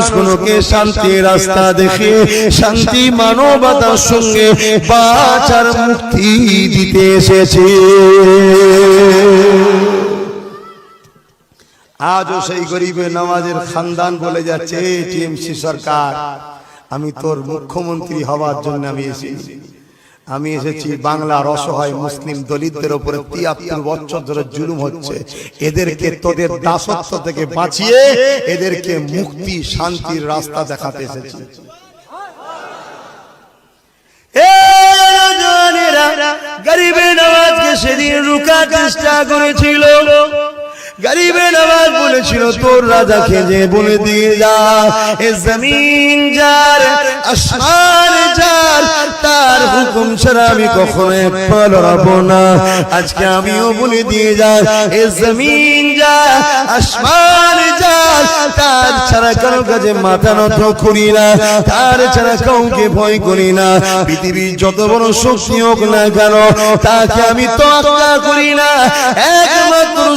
মানুষগুলোকে শান্তি রাস্তা দেখে শান্তি মানবতার সঙ্গে বাঁচার মুক্তি দিতে এসেছে। আজও সেই গরিবের নামাজের খানদান বলে যাচ্ছে টিএমসি সরকার। আমি তোর মুখ্যমন্ত্রী হওয়ার জন্য আমি এসেছি। আমি এসেছি বাংলার অসহায় মুসলিম দলিতদের উপরে তিয়াত্তর বছর ধরে জুলুম হচ্ছে। এদেরকে তোদের দাসত্ব থেকে বাঁচিয়ে এদেরকে মুক্তি শান্তির রাস্তা দেখাতে এসেছি। গরিবের নামাজকে সেদিন রুকার চেষ্টা করেছিল। গরিবের নামাজ বলেছিল তোর রাজাকে যে বলে দিয়ে যা। এ জমিন যার আসমান যার তার হুকুম ছাড়া আমি কখনো পালাবো না। আজকে আমিও বলে দিয়ে যাই এ জমিন যা, আসমান যা, তার ছাড়া কারও কাছে মাথা নত করি না, তার ছাড়া কাউকে ভয় করি না। পৃথিবীর যত বড় শক্তি হোক না কেন, তাকে আমি তো করি না। একমাত্র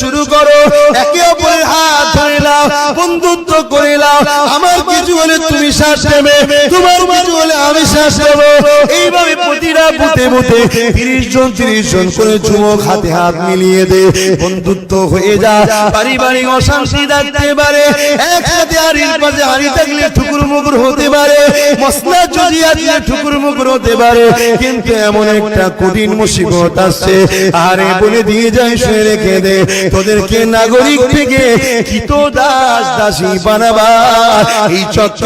শুরু করো। একে অপরের হাত ধরে নাও, বন্ধুত্ব করে নাও। আমার কিছু হলে তুমি শ্বাস নেবে, তোমার কিছু হলে আমি শ্বাস নেব। এইভাবে প্রতিটা বুতে বুতে তিরিশ জন তিরিশ জন করে যুবক হাতে হাত মিলিয়ে দে। বন্ধুত্ব হয়ে যা, পারিবারিক অশান্তি থাকতে পারে। একসাথে হাড়ির পাশে হাড়ি থাকলে ঠুকুর মুকুর হতে পারে। মশলা যদি আসলে ঠুকুর মুকুর হতে পারে। কিন্তু এমন একটা কঠিন মুসিবত আসছে। আরে বলে দিয়ে যায়, শুয়ে রেখে দে। তোদেরকে নাগরিক থেকে কিত দাস দাসী বানাবা এই চক্র